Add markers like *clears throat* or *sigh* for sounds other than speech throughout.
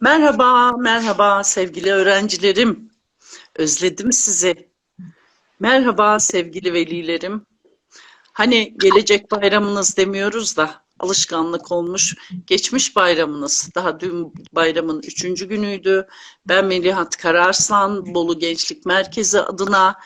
Merhaba, merhaba sevgili öğrencilerim. Özledim sizi. Merhaba sevgili velilerim. Hani gelecek bayramınız demiyoruz da alışkanlık olmuş. Geçmiş bayramınız. Daha dün bayramın üçüncü günüydü. Ben Melihat Kararslan, Bolu Gençlik Merkezi adına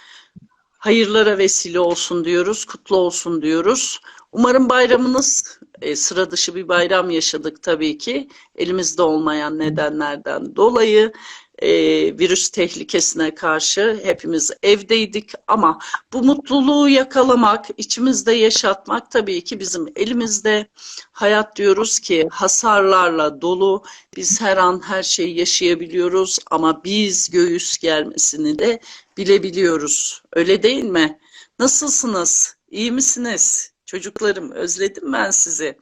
hayırlara vesile olsun diyoruz, kutlu olsun diyoruz. Umarım bayramınız e, sıra dışı bir bayram yaşadık tabii ki. Elimizde olmayan nedenlerden dolayı e, virüs tehlikesine karşı hepimiz evdeydik ama bu mutluluğu yakalamak, içimizde yaşatmak tabii ki bizim elimizde. Hayat diyoruz ki hasarlarla dolu. Biz her an her şeyi yaşayabiliyoruz ama biz göğüs germesini de bilebiliyoruz. Öyle değil mi? Nasılsınız? İyi misiniz? Çocuklarım özledim ben sizi.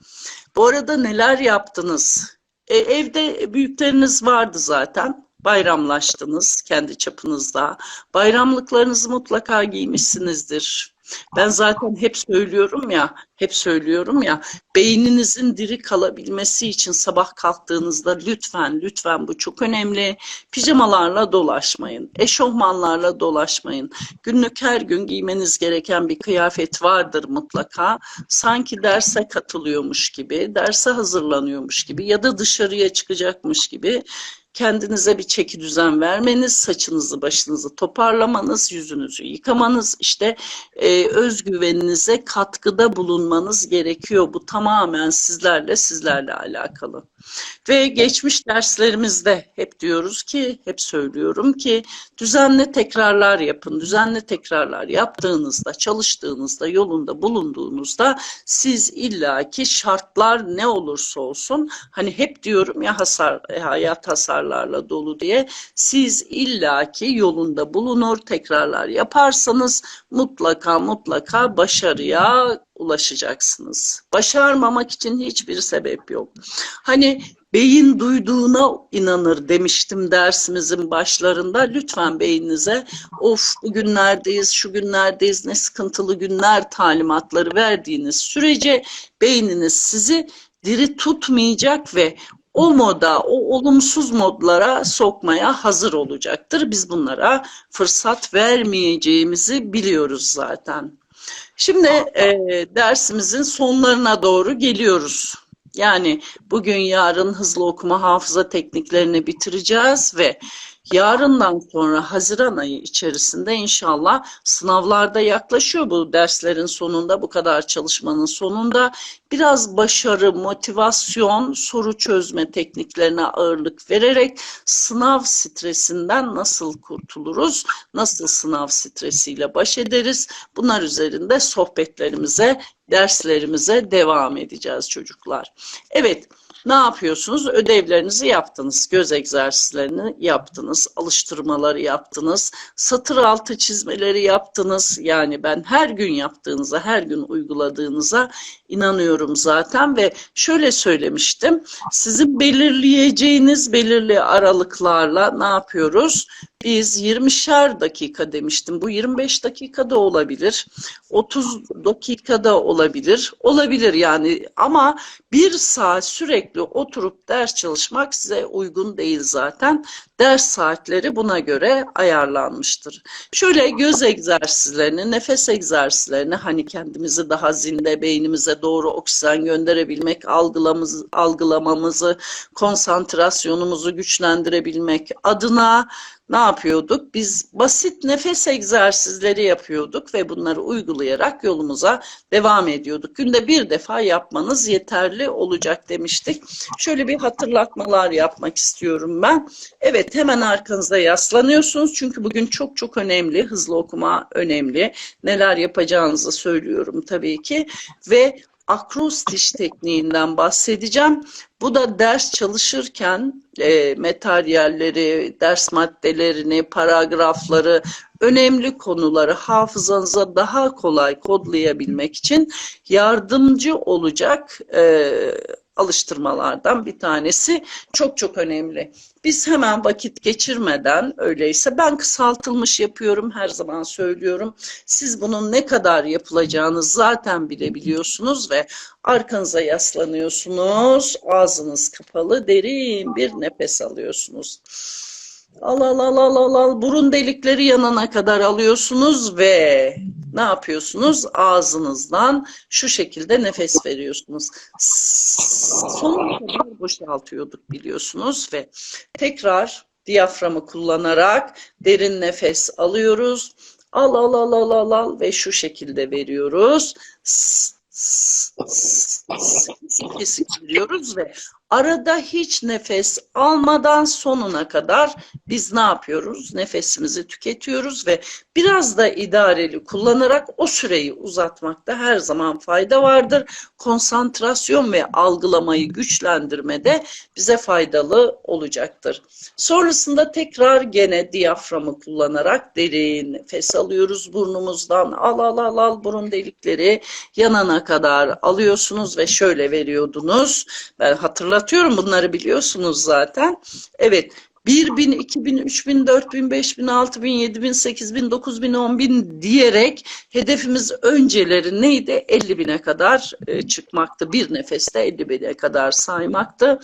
Bu arada neler yaptınız? E, evde büyükleriniz vardı zaten. Bayramlaştınız kendi çapınızda. Bayramlıklarınızı mutlaka giymişsinizdir. Ben zaten hep söylüyorum ya, hep söylüyorum ya, beyninizin diri kalabilmesi için sabah kalktığınızda lütfen, lütfen bu çok önemli. Pijamalarla dolaşmayın, eşofmanlarla dolaşmayın. Günlük her gün giymeniz gereken bir kıyafet vardır mutlaka. Sanki derse katılıyormuş gibi, derse hazırlanıyormuş gibi ya da dışarıya çıkacakmış gibi kendinize bir çeki düzen vermeniz, saçınızı başınızı toparlamanız, yüzünüzü yıkamanız, işte e, özgüveninize katkıda bulunmanız gerekiyor. Bu tamamen sizlerle, sizlerle alakalı. Ve geçmiş derslerimizde hep diyoruz ki, hep söylüyorum ki düzenli tekrarlar yapın. Düzenli tekrarlar yaptığınızda, çalıştığınızda, yolunda bulunduğunuzda siz illaki şartlar ne olursa olsun hani hep diyorum ya hasar hayat hasarlarla dolu diye siz illaki yolunda bulunur tekrarlar yaparsanız mutlaka mutlaka başarıya ulaşacaksınız. Başarmamak için hiçbir sebep yok. Hani beyin duyduğuna inanır demiştim dersimizin başlarında. Lütfen beyninize of bugünlerdeyiz, şu günlerdeyiz, ne sıkıntılı günler talimatları verdiğiniz sürece beyniniz sizi diri tutmayacak ve o moda, o olumsuz modlara sokmaya hazır olacaktır. Biz bunlara fırsat vermeyeceğimizi biliyoruz zaten. Şimdi e, dersimizin sonlarına doğru geliyoruz. Yani bugün yarın hızlı okuma hafıza tekniklerini bitireceğiz ve yarından sonra Haziran ayı içerisinde inşallah sınavlarda yaklaşıyor bu derslerin sonunda bu kadar çalışmanın sonunda biraz başarı, motivasyon, soru çözme tekniklerine ağırlık vererek sınav stresinden nasıl kurtuluruz, nasıl sınav stresiyle baş ederiz bunlar üzerinde sohbetlerimize, derslerimize devam edeceğiz çocuklar. Evet. Ne yapıyorsunuz? Ödevlerinizi yaptınız, göz egzersizlerini yaptınız, alıştırmaları yaptınız, satır altı çizmeleri yaptınız. Yani ben her gün yaptığınıza, her gün uyguladığınıza inanıyorum zaten ve şöyle söylemiştim. Sizin belirleyeceğiniz belirli aralıklarla ne yapıyoruz? Biz 20'şer dakika demiştim. Bu 25 dakikada olabilir. 30 dakikada olabilir. Olabilir yani ama bir saat sürekli oturup ders çalışmak size uygun değil zaten. Ders saatleri buna göre ayarlanmıştır. Şöyle göz egzersizlerini, nefes egzersizlerini hani kendimizi daha zinde, beynimize doğru oksijen gönderebilmek, algılamamızı, algılamamızı, konsantrasyonumuzu güçlendirebilmek adına ne yapıyorduk? Biz basit nefes egzersizleri yapıyorduk ve bunları uygulayarak yolumuza devam ediyorduk. Günde bir defa yapmanız yeterli olacak demiştik. Şöyle bir hatırlatmalar yapmak istiyorum ben. Evet hemen arkanızda yaslanıyorsunuz çünkü bugün çok çok önemli. Hızlı okuma önemli. Neler yapacağınızı söylüyorum tabii ki. Ve akrostiş tekniğinden bahsedeceğim. Bu da ders çalışırken e, materyalleri, ders maddelerini, paragrafları, önemli konuları hafızanıza daha kolay kodlayabilmek için yardımcı olacak e, alıştırmalardan bir tanesi. Çok çok önemli. Biz hemen vakit geçirmeden öyleyse ben kısaltılmış yapıyorum her zaman söylüyorum. Siz bunun ne kadar yapılacağını zaten bilebiliyorsunuz ve arkanıza yaslanıyorsunuz. Ağzınız kapalı derin bir nefes alıyorsunuz. Al al al al al al burun delikleri yanana kadar alıyorsunuz ve ne yapıyorsunuz? Ağzınızdan şu şekilde nefes veriyorsunuz. Sonuna kadar boşaltıyorduk biliyorsunuz ve tekrar diyaframı kullanarak derin nefes alıyoruz. Al al al al al al ve şu şekilde veriyoruz. Kesik veriyoruz ve arada hiç nefes almadan sonuna kadar biz ne yapıyoruz? Nefesimizi tüketiyoruz ve biraz da idareli kullanarak o süreyi uzatmakta her zaman fayda vardır. Konsantrasyon ve algılamayı güçlendirmede bize faydalı olacaktır. Sonrasında tekrar gene diyaframı kullanarak derin nefes alıyoruz burnumuzdan. Al al al al burun delikleri yanana kadar alıyorsunuz ve şöyle veriyordunuz. Ben hatırlatıyorum bunları biliyorsunuz zaten. Evet 1 bin, 2 bin, 3 bin, 4 bin, 5 bin, 6 bin, 7 bin, 8 bin, 9 bin, 10 bin diyerek hedefimiz önceleri neydi? 50 bine kadar e, çıkmaktı. Bir nefeste 50 bine kadar saymaktı.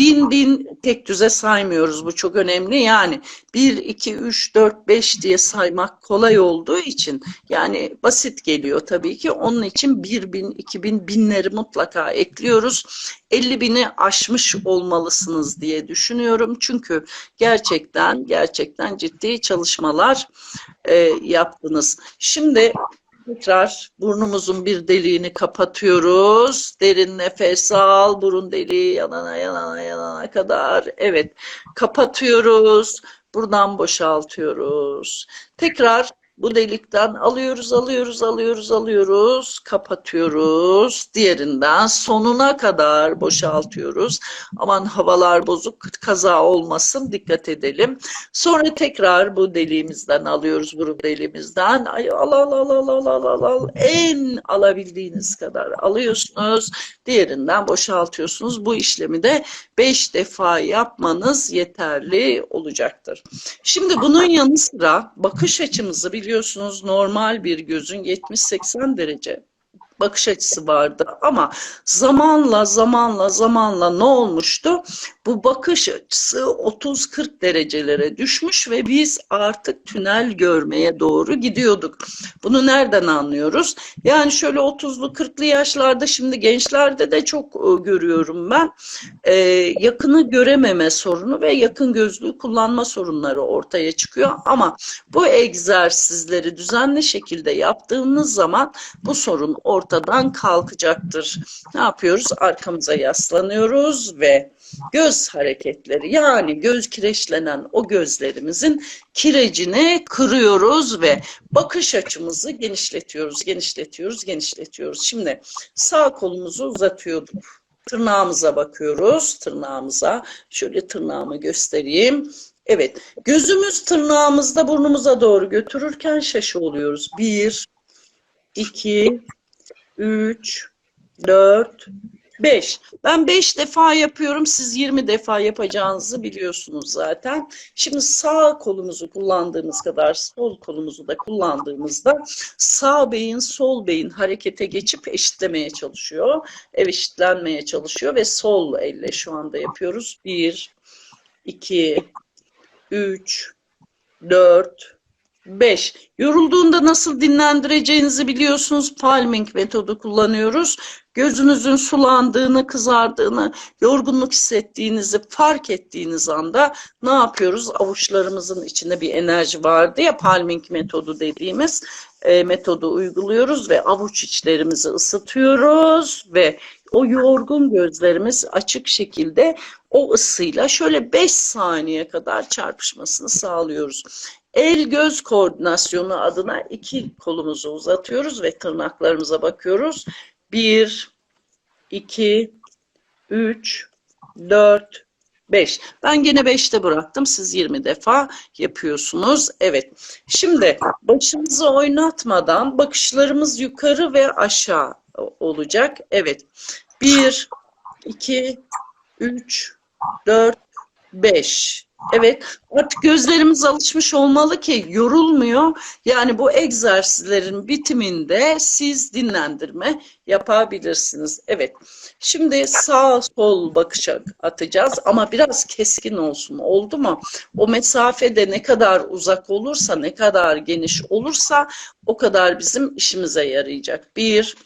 Bin bin tek düze saymıyoruz. Bu çok önemli. Yani 1, 2, 3, 4, 5 diye saymak kolay olduğu için yani basit geliyor tabii ki. Onun için 1 bin, 2 bin, binleri mutlaka ekliyoruz. 50 bini aşmış olmalısınız diye düşünüyorum. Çünkü gerçekten gerçekten ciddi çalışmalar e, yaptınız. Şimdi Tekrar burnumuzun bir deliğini kapatıyoruz. Derin nefes al. Burun deliği yanana yanana yanana kadar. Evet. Kapatıyoruz. Buradan boşaltıyoruz. Tekrar bu delikten alıyoruz, alıyoruz, alıyoruz, alıyoruz, kapatıyoruz. Diğerinden sonuna kadar boşaltıyoruz. Aman havalar bozuk, kaza olmasın, dikkat edelim. Sonra tekrar bu deliğimizden alıyoruz, burun deliğimizden. Ay, al, al, al, al, al, al, al, al. En alabildiğiniz kadar alıyorsunuz. Diğerinden boşaltıyorsunuz. Bu işlemi de 5 defa yapmanız yeterli olacaktır. Şimdi bunun yanı sıra bakış açımızı biliyorsunuz biliyorsunuz normal bir gözün 70-80 derece bakış açısı vardı ama zamanla zamanla zamanla ne olmuştu? Bu bakış açısı 30-40 derecelere düşmüş ve biz artık tünel görmeye doğru gidiyorduk. Bunu nereden anlıyoruz? Yani şöyle 30'lu 40'lı yaşlarda şimdi gençlerde de çok e, görüyorum ben. Ee, yakını görememe sorunu ve yakın gözlüğü kullanma sorunları ortaya çıkıyor ama bu egzersizleri düzenli şekilde yaptığımız zaman bu sorun ortadan kalkacaktır. Ne yapıyoruz? Arkamıza yaslanıyoruz ve göz hareketleri yani göz kireçlenen o gözlerimizin kirecini kırıyoruz ve bakış açımızı genişletiyoruz, genişletiyoruz, genişletiyoruz. Şimdi sağ kolumuzu uzatıyorduk. Tırnağımıza bakıyoruz, tırnağımıza. Şöyle tırnağımı göstereyim. Evet, gözümüz tırnağımızda burnumuza doğru götürürken şaşı oluyoruz. Bir, iki, üç, dört, 5. Ben 5 defa yapıyorum. Siz 20 defa yapacağınızı biliyorsunuz zaten. Şimdi sağ kolumuzu kullandığımız kadar sol kolumuzu da kullandığımızda sağ beyin sol beyin harekete geçip eşitlemeye çalışıyor. Ev eşitlenmeye çalışıyor ve sol elle şu anda yapıyoruz. 1, 2, 3, 4, 5. Yorulduğunda nasıl dinlendireceğinizi biliyorsunuz. Palming metodu kullanıyoruz. Gözünüzün sulandığını, kızardığını, yorgunluk hissettiğinizi fark ettiğiniz anda ne yapıyoruz? Avuçlarımızın içinde bir enerji vardı ya palming metodu dediğimiz e, metodu uyguluyoruz ve avuç içlerimizi ısıtıyoruz ve o yorgun gözlerimiz açık şekilde o ısıyla şöyle 5 saniye kadar çarpışmasını sağlıyoruz. El göz koordinasyonu adına iki kolumuzu uzatıyoruz ve tırnaklarımıza bakıyoruz. Bir, iki, üç, dört, beş. Ben gene beşte bıraktım. Siz yirmi defa yapıyorsunuz. Evet. Şimdi başımızı oynatmadan bakışlarımız yukarı ve aşağı olacak. Evet. Bir, 2, 3, 4, 5. Evet, artık gözlerimiz alışmış olmalı ki yorulmuyor. Yani bu egzersizlerin bitiminde siz dinlendirme yapabilirsiniz. Evet, şimdi sağ sol bakışa atacağız ama biraz keskin olsun. Oldu mu? O mesafede ne kadar uzak olursa, ne kadar geniş olursa o kadar bizim işimize yarayacak. 1,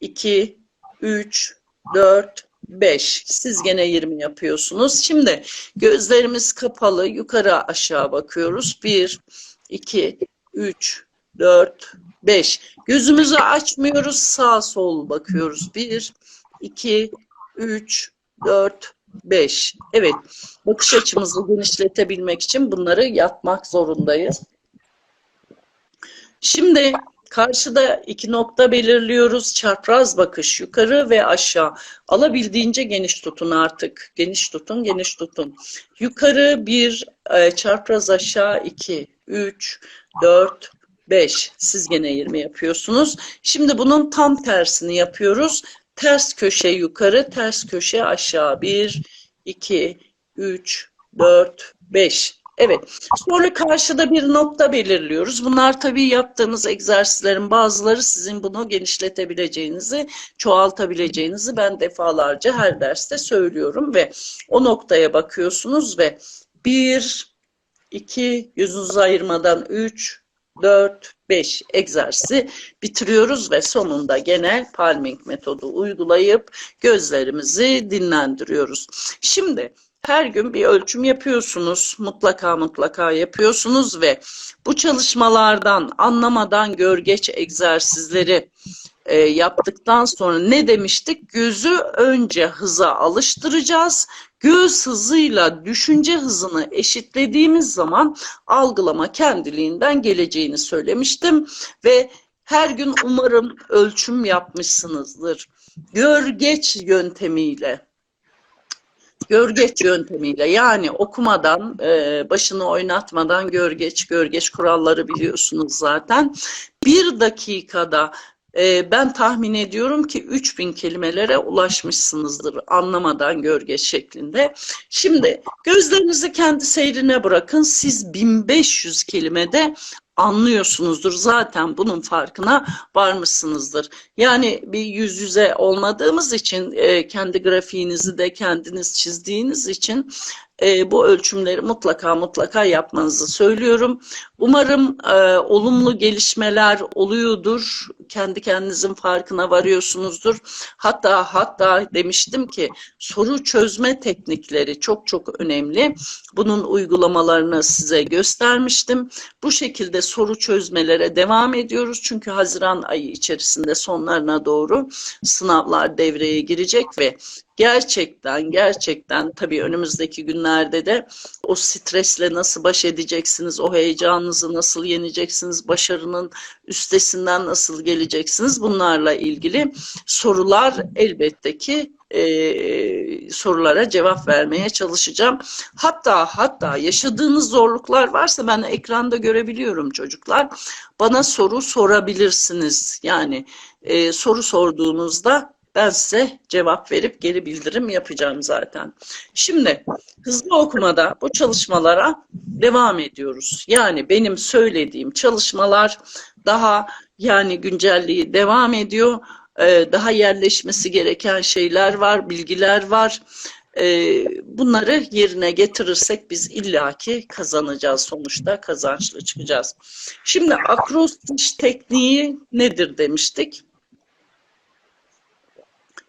2, 3, 4, 5. Siz gene 20 yapıyorsunuz. Şimdi gözlerimiz kapalı yukarı aşağı bakıyoruz. 1, 2, 3, 4, 5. Gözümüzü açmıyoruz sağ sol bakıyoruz. 1, 2, 3, 4, 5. Evet bakış açımızı genişletebilmek için bunları yapmak zorundayız. Şimdi karşıda iki nokta belirliyoruz. Çapraz bakış yukarı ve aşağı. Alabildiğince geniş tutun artık. Geniş tutun, geniş tutun. Yukarı bir, e, çapraz aşağı iki, üç, dört, beş. Siz gene 20 yapıyorsunuz. Şimdi bunun tam tersini yapıyoruz. Ters köşe yukarı, ters köşe aşağı. Bir, iki, üç, dört, beş. Evet. Sonra karşıda bir nokta belirliyoruz. Bunlar tabii yaptığımız egzersizlerin bazıları sizin bunu genişletebileceğinizi, çoğaltabileceğinizi ben defalarca her derste söylüyorum ve o noktaya bakıyorsunuz ve bir, iki, yüzünüzü ayırmadan üç, 4, 5 egzersizi bitiriyoruz ve sonunda genel palming metodu uygulayıp gözlerimizi dinlendiriyoruz. Şimdi her gün bir ölçüm yapıyorsunuz. Mutlaka mutlaka yapıyorsunuz ve bu çalışmalardan anlamadan görgeç egzersizleri e, yaptıktan sonra ne demiştik? Gözü önce hıza alıştıracağız. Göz hızıyla düşünce hızını eşitlediğimiz zaman algılama kendiliğinden geleceğini söylemiştim ve her gün umarım ölçüm yapmışsınızdır. Görgeç yöntemiyle görgeç yöntemiyle yani okumadan e, başını oynatmadan görgeç görgeç kuralları biliyorsunuz zaten bir dakikada e, ben tahmin ediyorum ki 3000 kelimelere ulaşmışsınızdır anlamadan görgeç şeklinde. Şimdi gözlerinizi kendi seyrine bırakın siz 1500 kelimede anlıyorsunuzdur. Zaten bunun farkına varmışsınızdır. Yani bir yüz yüze olmadığımız için e, kendi grafiğinizi de kendiniz çizdiğiniz için e, bu ölçümleri mutlaka mutlaka yapmanızı söylüyorum. Umarım e, olumlu gelişmeler oluyordur. Kendi kendinizin farkına varıyorsunuzdur. Hatta hatta demiştim ki soru çözme teknikleri çok çok önemli. Bunun uygulamalarını size göstermiştim. Bu şekilde soru çözmelere devam ediyoruz. Çünkü Haziran ayı içerisinde sonlarına doğru sınavlar devreye girecek ve gerçekten gerçekten tabii önümüzdeki günlerde de o stresle nasıl baş edeceksiniz, o heyecanınızı nasıl yeneceksiniz, başarının üstesinden nasıl geleceksiniz bunlarla ilgili sorular elbette ki e, sorulara cevap vermeye çalışacağım. Hatta hatta yaşadığınız zorluklar varsa ben ekranda görebiliyorum çocuklar. Bana soru sorabilirsiniz. Yani e, soru sorduğunuzda ben size cevap verip geri bildirim yapacağım zaten. Şimdi hızlı okumada bu çalışmalara devam ediyoruz. Yani benim söylediğim çalışmalar daha yani güncelliği devam ediyor. Ee, daha yerleşmesi gereken şeyler var, bilgiler var. Ee, bunları yerine getirirsek biz illaki kazanacağız sonuçta kazançlı çıkacağız. Şimdi akrostiş tekniği nedir demiştik?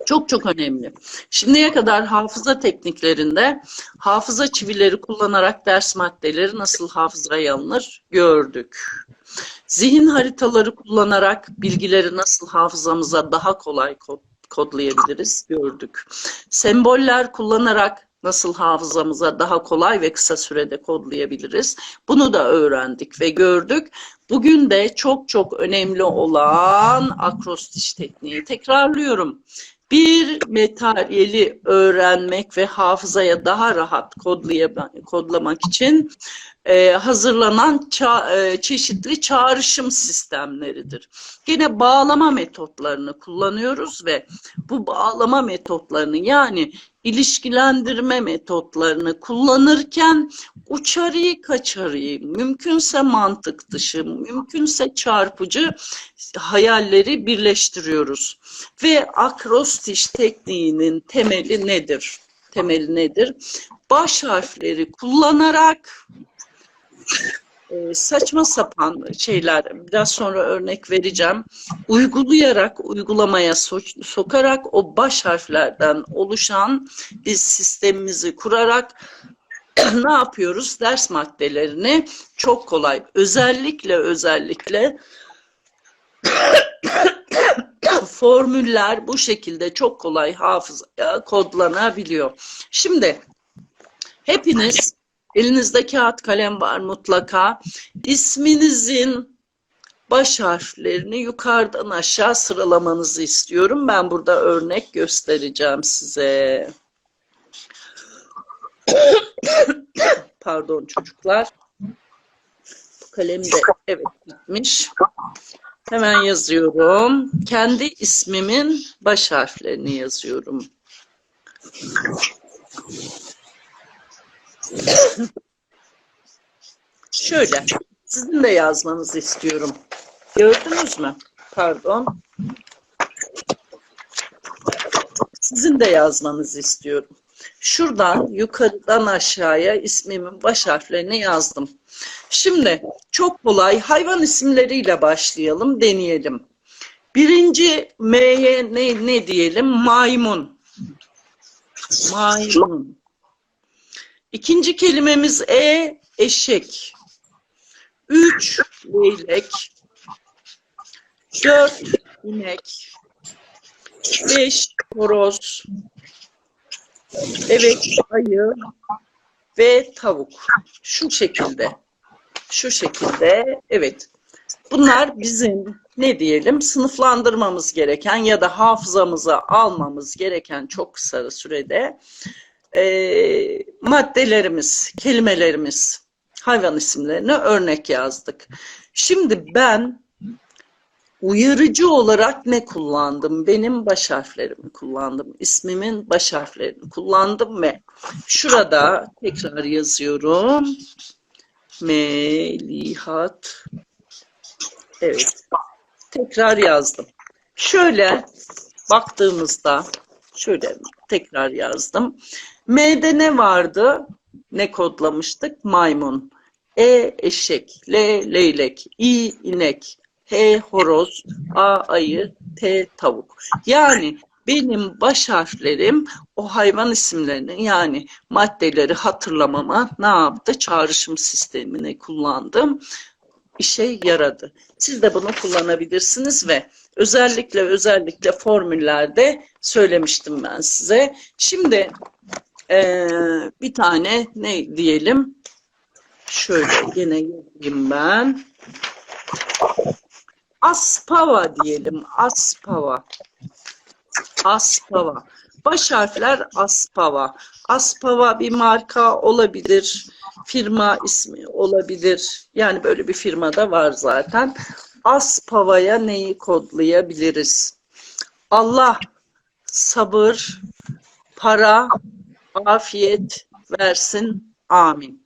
Çok çok önemli. Şimdiye kadar hafıza tekniklerinde hafıza çivileri kullanarak ders maddeleri nasıl hafızaya alınır gördük. Zihin haritaları kullanarak bilgileri nasıl hafızamıza daha kolay kod kodlayabiliriz gördük. Semboller kullanarak nasıl hafızamıza daha kolay ve kısa sürede kodlayabiliriz. Bunu da öğrendik ve gördük. Bugün de çok çok önemli olan akrostiş tekniği tekrarlıyorum. Bir materyali öğrenmek ve hafızaya daha rahat kodlamak için e, hazırlanan ça- e, çeşitli çağrışım sistemleridir. Gene bağlama metotlarını kullanıyoruz ve bu bağlama metotlarını yani ilişkilendirme metotlarını kullanırken uçarıyı kaçarıyı, mümkünse mantık dışı, mümkünse çarpıcı hayalleri birleştiriyoruz. Ve akrostiş tekniğinin temeli nedir? Temeli nedir? Baş harfleri kullanarak e, saçma sapan şeyler biraz sonra örnek vereceğim. Uygulayarak, uygulamaya so- sokarak o baş harflerden oluşan bir sistemimizi kurarak *clears throat* ne yapıyoruz? Ders maddelerini çok kolay, özellikle özellikle *clears throat* formüller bu şekilde çok kolay hafızaya kodlanabiliyor. Şimdi hepiniz elinizde kağıt kalem var mutlaka. İsminizin baş harflerini yukarıdan aşağı sıralamanızı istiyorum. Ben burada örnek göstereceğim size. *coughs* Pardon çocuklar. Bu kalem de evet gitmiş. Hemen yazıyorum. Kendi ismimin baş harflerini yazıyorum. Şöyle, sizin de yazmanızı istiyorum. Gördünüz mü? Pardon. Sizin de yazmanızı istiyorum. Şuradan yukarıdan aşağıya ismimin baş harflerini yazdım. Şimdi çok kolay hayvan isimleriyle başlayalım, deneyelim. Birinci M'ye ne, ne diyelim? Maymun. Maymun. İkinci kelimemiz E, eşek. Üç, leylek. Dört, inek. Beş, horoz. Evet, ayı ve tavuk. Şu şekilde. Şu şekilde. Evet. Bunlar bizim ne diyelim sınıflandırmamız gereken ya da hafızamıza almamız gereken çok kısa sürede e, maddelerimiz, kelimelerimiz, hayvan isimlerine örnek yazdık. Şimdi ben uyarıcı olarak ne kullandım? Benim baş harflerimi kullandım. İsmimin baş harflerini kullandım ve şurada tekrar yazıyorum. Melihat. Evet. Tekrar yazdım. Şöyle baktığımızda şöyle tekrar yazdım. M'de ne vardı? Ne kodlamıştık? Maymun. E eşek, L leylek, İ inek, H horoz, A ayı, T tavuk. Yani benim baş harflerim o hayvan isimlerini yani maddeleri hatırlamama ne yaptı? Çağrışım sistemini kullandım. İşe yaradı. Siz de bunu kullanabilirsiniz ve özellikle özellikle formüllerde söylemiştim ben size. Şimdi eee, bir tane ne diyelim? Şöyle yine yazayım ben. Aspava diyelim. Aspava. Aspava. Baş harfler Aspava. Aspava bir marka olabilir. Firma ismi olabilir. Yani böyle bir firma da var zaten. Aspava'ya neyi kodlayabiliriz? Allah sabır, para, afiyet versin. Amin.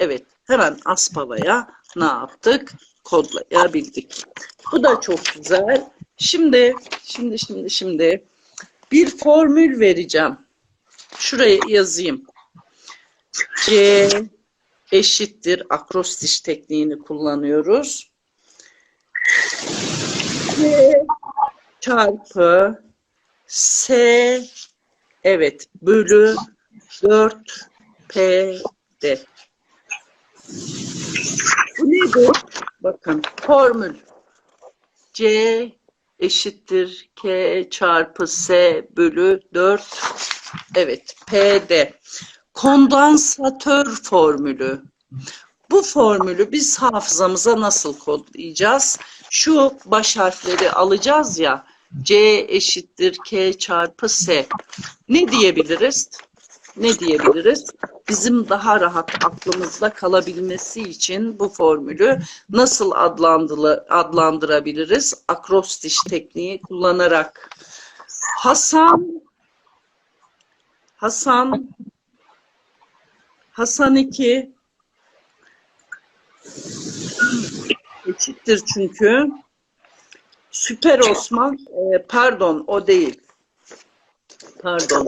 Evet, hemen Aspava'ya ne yaptık? Kodlayabildik. Bu da çok güzel. Şimdi, şimdi, şimdi, şimdi bir formül vereceğim. Şuraya yazayım. C eşittir akrostiş tekniğini kullanıyoruz. C çarpı S evet bölü 4 P D. Bu nedir? Bakın formül. C eşittir K çarpı S bölü 4 evet PD. Kondansatör formülü. Bu formülü biz hafızamıza nasıl kodlayacağız? Şu baş harfleri alacağız ya. C eşittir K çarpı S. Ne diyebiliriz? Ne diyebiliriz? Bizim daha rahat aklımızda kalabilmesi için bu formülü nasıl adlandırabiliriz? Akrostiş tekniği kullanarak. Hasan Hasan Hasan 2 eşittir çünkü Süper Osman e, pardon o değil. Pardon.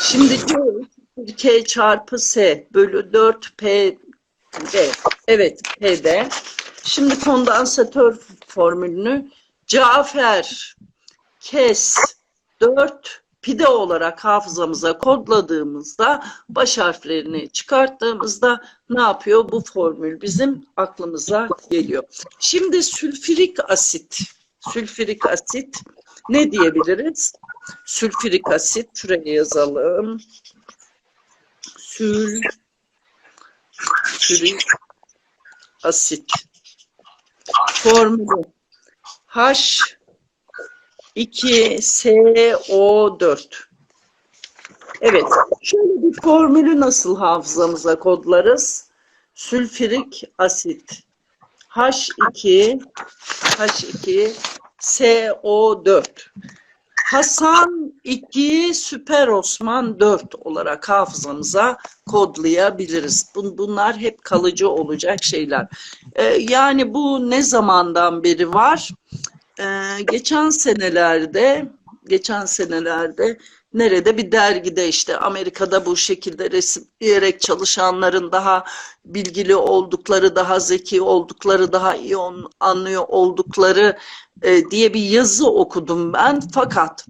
Şimdi K çarpı S bölü 4 P D. Evet P'de. Şimdi kondansatör formülünü Cafer kes 4 pide olarak hafızamıza kodladığımızda baş harflerini çıkarttığımızda ne yapıyor? Bu formül bizim aklımıza geliyor. Şimdi sülfürik asit. Sülfürik asit ne diyebiliriz? Sülfürik asit şuraya yazalım. Sülfürik asit. Formülü H 2SO4. Evet, şöyle bir formülü nasıl hafızamıza kodlarız? Sülfürik asit H2 H2 SO4. Hasan 2, Süper Osman 4 olarak hafızamıza kodlayabiliriz. Bun- Bunlar hep kalıcı olacak şeyler. Ee, yani bu ne zamandan beri var? Ee, geçen senelerde geçen senelerde nerede bir dergide işte Amerika'da bu şekilde resimleyerek çalışanların daha bilgili oldukları, daha zeki oldukları, daha iyi anlıyor oldukları e, diye bir yazı okudum ben. Fakat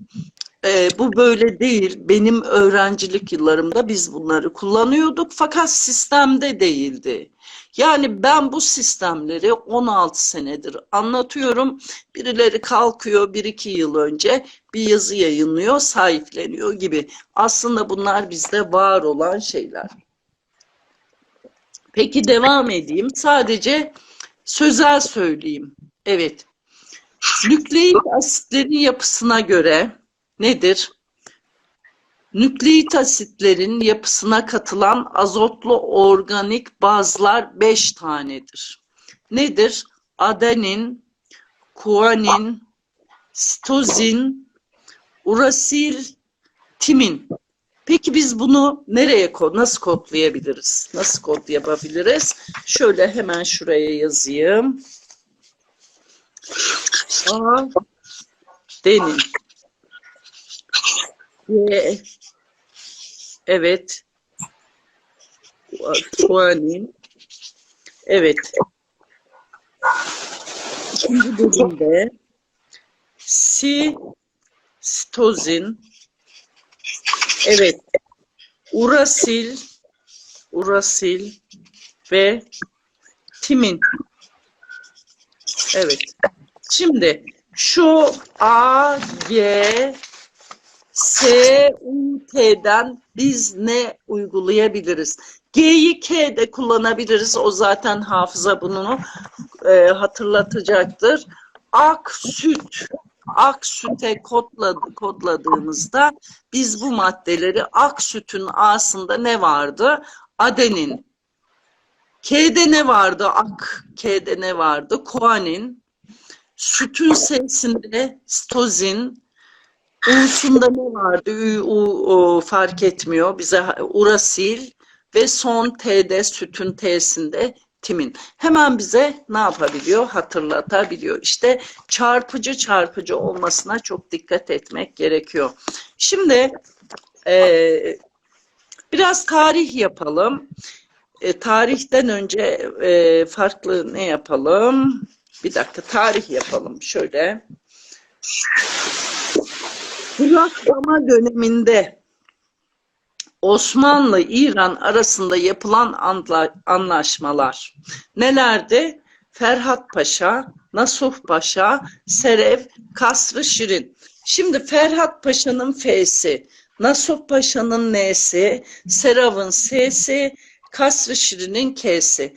e, bu böyle değil. Benim öğrencilik yıllarımda biz bunları kullanıyorduk fakat sistemde değildi. Yani ben bu sistemleri 16 senedir anlatıyorum. Birileri kalkıyor bir iki yıl önce bir yazı yayınlıyor, sahipleniyor gibi. Aslında bunlar bizde var olan şeyler. Peki devam edeyim. Sadece sözel söyleyeyim. Evet. Nükleik asitlerin yapısına göre nedir? Nükleik asitlerin yapısına katılan azotlu organik bazlar 5 tanedir. Nedir? Adenin, kuanin, sitozin, urasil, timin. Peki biz bunu nereye nasıl kodlayabiliriz? Nasıl kod yapabiliriz? Şöyle hemen şuraya yazayım. A denin. Evet. Kuanin. Evet. İkinci bölümde si sitozin. Evet. Urasil urasil ve timin. Evet. Şimdi şu A, G, S, U, T'den biz ne uygulayabiliriz? G'yi K'de kullanabiliriz. O zaten hafıza bunu e, hatırlatacaktır. Ak süt, ak süte kodladı, kodladığımızda biz bu maddeleri ak sütün A'sında ne vardı? Adenin. K'de ne vardı? Ak K'de ne vardı? Koanin. Sütün S'sinde stozin. U'sunda ne vardı? Ü, U, o, fark etmiyor. Bize urasil ve son T'de sütün T'sinde timin. Hemen bize ne yapabiliyor? Hatırlatabiliyor. İşte çarpıcı çarpıcı olmasına çok dikkat etmek gerekiyor. Şimdi e, biraz tarih yapalım. E, tarihten önce e, farklı ne yapalım? Bir dakika tarih yapalım. Şöyle. Duraklama döneminde Osmanlı-İran arasında yapılan anlaşmalar nelerdi? Ferhat Paşa, Nasuh Paşa, Serev, Kasrı Şirin. Şimdi Ferhat Paşa'nın F'si, Nasuh Paşa'nın N'si, Serev'in S'si, kasr-ı şirinin K'si.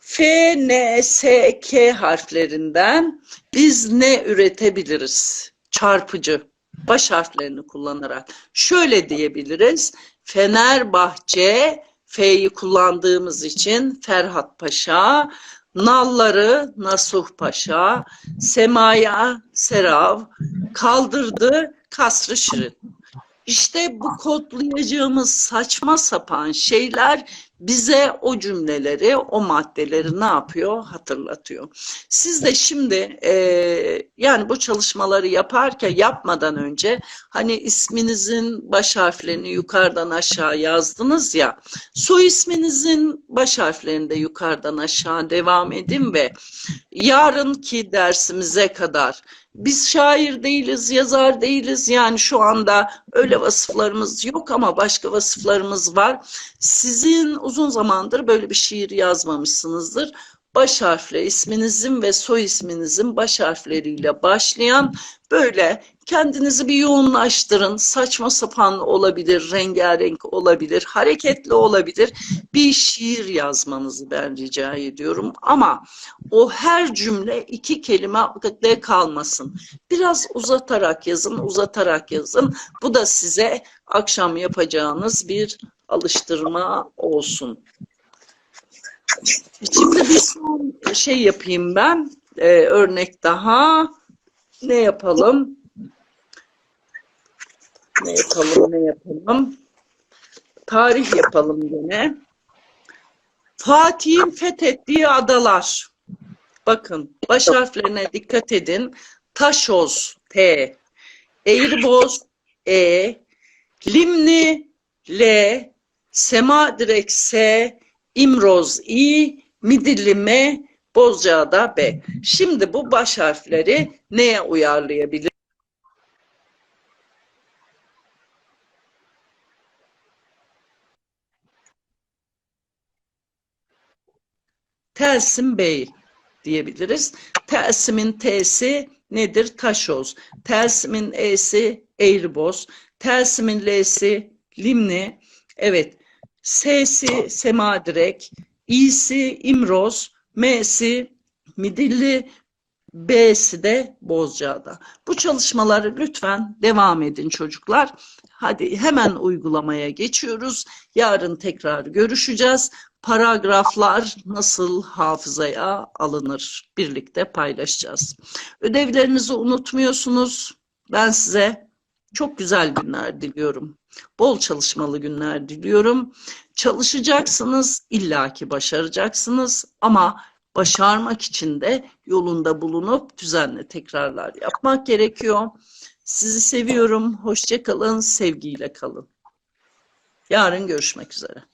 F, N, S, K harflerinden biz ne üretebiliriz? Çarpıcı. Baş harflerini kullanarak. Şöyle diyebiliriz. Fenerbahçe, F'yi kullandığımız için Ferhat Paşa, nalları Nasuh Paşa, semaya Serav, kaldırdı Kasrı Şirin. İşte bu kodlayacağımız saçma sapan şeyler bize o cümleleri, o maddeleri ne yapıyor? Hatırlatıyor. Siz de şimdi e, yani bu çalışmaları yaparken yapmadan önce hani isminizin baş harflerini yukarıdan aşağı yazdınız ya soy isminizin baş harflerini de yukarıdan aşağı devam edin ve yarınki dersimize kadar biz şair değiliz, yazar değiliz. Yani şu anda öyle vasıflarımız yok ama başka vasıflarımız var. Sizin uzun zamandır böyle bir şiir yazmamışsınızdır. Baş harfle isminizin ve soy isminizin baş harfleriyle başlayan böyle kendinizi bir yoğunlaştırın. Saçma sapan olabilir, rengarenk olabilir, hareketli olabilir. Bir şiir yazmanızı ben rica ediyorum. Ama o her cümle iki kelime de kalmasın. Biraz uzatarak yazın, uzatarak yazın. Bu da size akşam yapacağınız bir alıştırma olsun. Şimdi bir son şey yapayım ben. Ee, örnek daha. Ne yapalım? Ne yapalım, ne yapalım? Tarih yapalım gene. Fatih'in fethettiği adalar. Bakın baş harflerine dikkat edin. Taşoz T, Eğriboz E, Limni L, Sema direkt S, İmroz İ, Midilli M, Bozcaada B. Şimdi bu baş harfleri neye uyarlayabilir? Telsim Bey diyebiliriz. Telsimin T'si nedir? Taşoz. Telsimin E'si Eğriboz. Telsimin L'si Limni. Evet. S'si Semadirek. İ'si İmroz. M'si Midilli. B'si de Bozcaada. Bu çalışmaları lütfen devam edin çocuklar. Hadi hemen uygulamaya geçiyoruz. Yarın tekrar görüşeceğiz. Paragraflar nasıl hafızaya alınır birlikte paylaşacağız. Ödevlerinizi unutmuyorsunuz. Ben size çok güzel günler diliyorum. Bol çalışmalı günler diliyorum. Çalışacaksınız, illaki başaracaksınız ama başarmak için de yolunda bulunup düzenli tekrarlar yapmak gerekiyor. Sizi seviyorum. Hoşça kalın, sevgiyle kalın. Yarın görüşmek üzere.